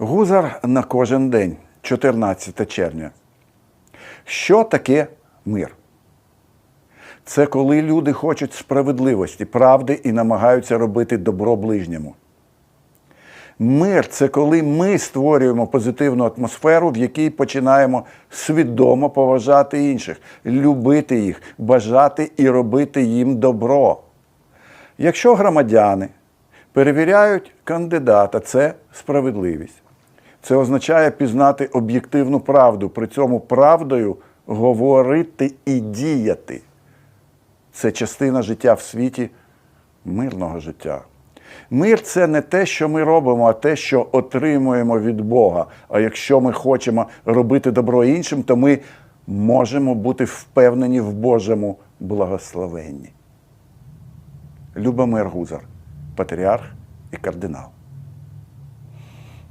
Гузар на кожен день, 14 червня. Що таке мир? Це коли люди хочуть справедливості, правди і намагаються робити добро ближньому. Мир це коли ми створюємо позитивну атмосферу, в якій починаємо свідомо поважати інших, любити їх, бажати і робити їм добро. Якщо громадяни перевіряють кандидата, це справедливість. Це означає пізнати об'єктивну правду, при цьому правдою говорити і діяти. Це частина життя в світі мирного життя. Мир це не те, що ми робимо, а те, що отримуємо від Бога. А якщо ми хочемо робити добро іншим, то ми можемо бути впевнені в Божому благословенні. Любомир Гузар, патріарх і кардинал.